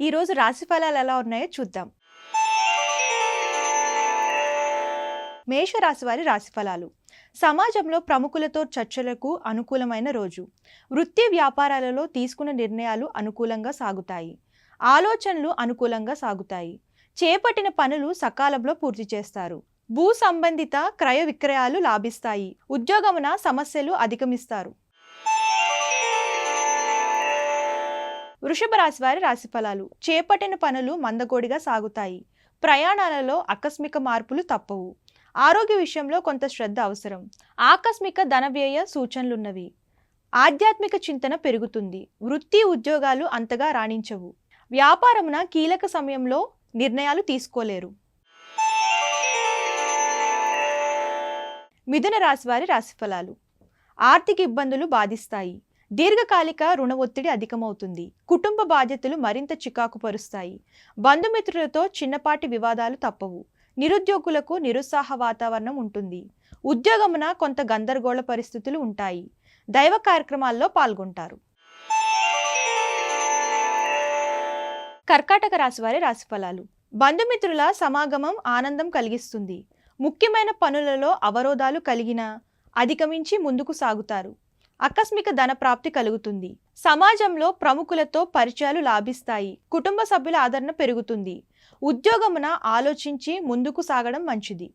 ఈరోజు రాశి ఫలాలు ఎలా ఉన్నాయో చూద్దాం. మేషరాశి వారి రాశి ఫలాలు. సమాజంలో ప్రముఖులతో చర్చలకు అనుకూలమైన రోజు. వృత్తి వ్యాపారాలలో తీసుకున్న నిర్ణయాలు అనుకూలంగా సాగుతాయి. ఆలోచనలు అనుకూలంగా సాగుతాయి. చేపట్టిన పనులు సకాలంలో పూర్తి చేస్తారు. భూ సంబంధిత క్రయ విక్రయాలు లాభిస్తాయి. ఉద్యోగమున సమస్యలు అధిగమిస్తారు. వృషభ రాశి వారి రాశి ఫలాలు. చేపట్టిన పనులు మందకోడిగా సాగుతాయి. ప్రయాణాలలో ఆకస్మిక మార్పులు తప్పవు. ఆరోగ్య విషయంలో కొంత శ్రద్ధ అవసరం. ఆకస్మిక ధన వ్యయ సూచనలున్నవి. ఆధ్యాత్మిక చింతన పెరుగుతుంది. వృత్తి ఉద్యోగాలు అంతగా రాణించవు. వ్యాపారమున కీలక సమయంలో నిర్ణయాలు తీసుకోలేరు. మిథున రాశి వారి రాశిఫలాలు ఆర్థిక ఇబ్బందులు బాధిస్తాయి. దీర్ఘకాలిక రుణ ఒత్తిడి అధికమవుతుంది. కుటుంబ బాధ్యతలు మరింత చికాకు పరుస్తాయి బంధుమిత్రులతో చిన్నపాటి వివాదాలు తప్పవు. నిరుద్యోగులకు నిరుత్సాహ వాతావరణం ఉంటుంది. ఉద్యోగమున కొంత గందరగోళ పరిస్థితులు ఉంటాయి. దైవ కార్యక్రమాల్లో పాల్గొంటారు. కర్కాటక రాశివారి రాశిఫలాలు. బంధుమిత్రుల సమాగమం ఆనందం కలిగిస్తుంది. ముఖ్యమైన పనులలో అవరోధాలు కలిగిన అధిగమించి ముందుకు సాగుతారు. ఆకస్మిక ధన ప్రాప్తి కలుగుతుంది. సమాజంలో ప్రముఖులతో పరిచయాలు లాభిస్తాయి. కుటుంబ సభ్యుల ఆదరణ పెరుగుతుంది. ఉద్యోగమున ఆలోచించి ముందుకు సాగడం మంచిది.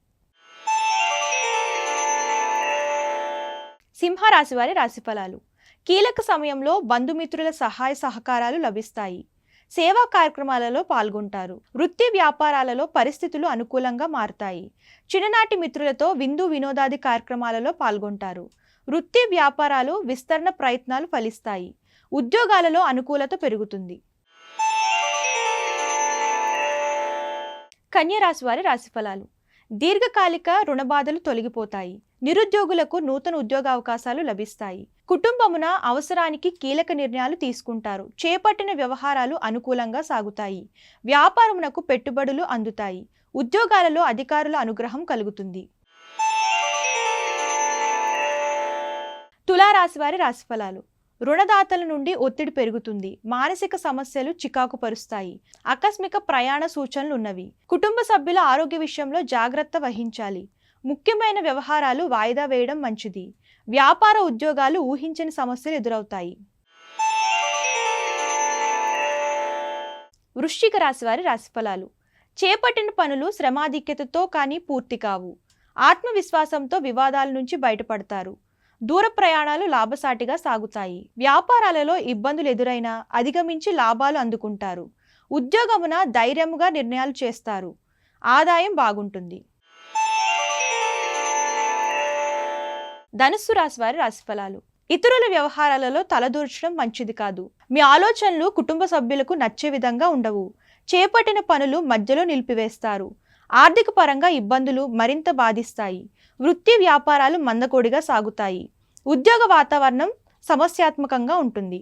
సింహరాశి వారి రాశిఫలాలు. కీలక సమయంలో బంధుమిత్రుల సహాయ సహకారాలు లభిస్తాయి. సేవా కార్యక్రమాలలో పాల్గొంటారు. వృత్తి వ్యాపారాలలో పరిస్థితులు అనుకూలంగా మారుతాయి. చిన్ననాటి మిత్రులతో విందు వినోదాది కార్యక్రమాలలో పాల్గొంటారు. వృత్తి వ్యాపారాలు విస్తరణ ప్రయత్నాలు ఫలిస్తాయి. ఉద్యోగాలలో అనుకూలత పెరుగుతుంది. కన్యరాశి వారి రాశిఫలాలు. దీర్ఘకాలిక రుణబాధలు తొలగిపోతాయి. నిరుద్యోగులకు నూతన ఉద్యోగ అవకాశాలు లభిస్తాయి. కుటుంబమున అవసరానికి కీలక నిర్ణయాలు తీసుకుంటారు. చేపట్టిన వ్యవహారాలు అనుకూలంగా సాగుతాయి. వ్యాపారమునకు పెట్టుబడులు అందుతాయి. ఉద్యోగాలలో అధికారుల అనుగ్రహం కలుగుతుంది. తులారాశి వారి రాశిఫలాలు. రుణదాతల నుండి ఒత్తిడి పెరుగుతుంది. మానసిక సమస్యలు చికాకు పరుస్తాయి. ఆకస్మిక ప్రయాణ సూచనలు ఉన్నవి. కుటుంబ సభ్యుల ఆరోగ్య విషయంలో జాగ్రత్త వహించాలి. ముఖ్యమైన వ్యవహారాలు వాయిదా వేయడం మంచిది. వ్యాపార ఉద్యోగాలు ఊహించని సమస్యలు ఎదురవుతాయి. వృశ్చిక రాశి వారి రాశిఫలాలు. చేపట్టిన పనులు శ్రమాధిక్యతతో కానీ పూర్తి కావు. ఆత్మవిశ్వాసంతో వివాదాల నుంచి బయటపడతారు. దూర ప్రయాణాలు లాభసాటిగా సాగుతాయి. వ్యాపారాలలో ఇబ్బందులు ఎదురైనా అధిగమించి లాభాలు అందుకుంటారు. ఉద్యోగమున ధైర్యముగా నిర్ణయాలు చేస్తారు. ఆదాయం బాగుంటుంది. ధనుస్సు రాశి వారి రాశిఫలాలు ఇతరుల వ్యవహారాలలో తలదూర్చడం మంచిది కాదు. మీ ఆలోచనలు కుటుంబ సభ్యులకు నచ్చే విధంగా ఉండవు. చేపట్టిన పనులు మధ్యలో నిలిపివేస్తారు. ఆర్థిక పరంగా ఇబ్బందులు మరింత బాధిస్తాయి. వృత్తి వ్యాపారాలు మందకోడిగా సాగుతాయి. ఉద్యోగ వాతావరణం సమస్యాత్మకంగా ఉంటుంది.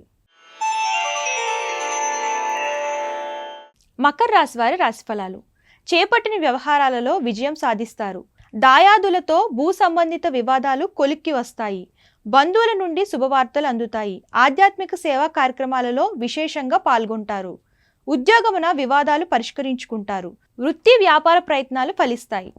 మకర రాశి వారి రాశిఫలాలు చేపట్టిన వ్యవహారాలలో విజయం సాధిస్తారు. దాయాదులతో భూ సంబంధిత వివాదాలు కొలిక్కి వస్తాయి. బంధువుల నుండి శుభవార్తలు అందుతాయి. ఆధ్యాత్మిక సేవా కార్యక్రమాలలో విశేషంగా పాల్గొంటారు. ఉద్యోగమున వివాదాలు పరిష్కరించుకుంటారు. వృత్తి వ్యాపార ప్రయత్నాలు ఫలిస్తాయి.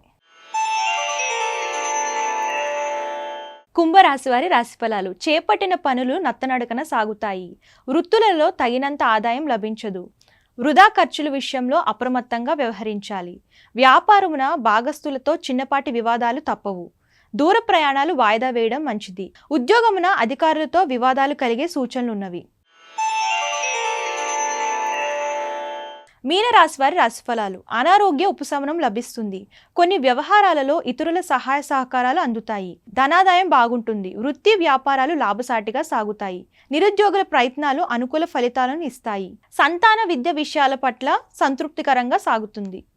కుంభరాశి వారి రాశిఫలాలు. చేపట్టిన పనులు నత్తనడకన సాగుతాయి. వృత్తులలో తగినంత ఆదాయం లభించదు. వృధా ఖర్చుల విషయంలో అప్రమత్తంగా వ్యవహరించాలి. వ్యాపారమున భాగస్తులతో చిన్నపాటి వివాదాలు తప్పవు. దూర ప్రయాణాలు వాయిదా వేయడం మంచిది. ఉద్యోగమున అధికారులతో వివాదాలు కలిగే సూచనలున్నవి. మీనరాశి వారి రాశిఫలాలు. అనారోగ్య ఉపశమనం లభిస్తుంది. కొన్ని వ్యవహారాలలో ఇతరుల సహాయ సహకారాలు అందుతాయి. ధనాదాయం బాగుంటుంది. వృత్తి వ్యాపారాలు లాభసాటిగా సాగుతాయి. నిరుద్యోగుల ప్రయత్నాలు అనుకూల ఫలితాలను ఇస్తాయి. సంతాన విద్య విషయాల పట్ల సంతృప్తికరంగా సాగుతుంది.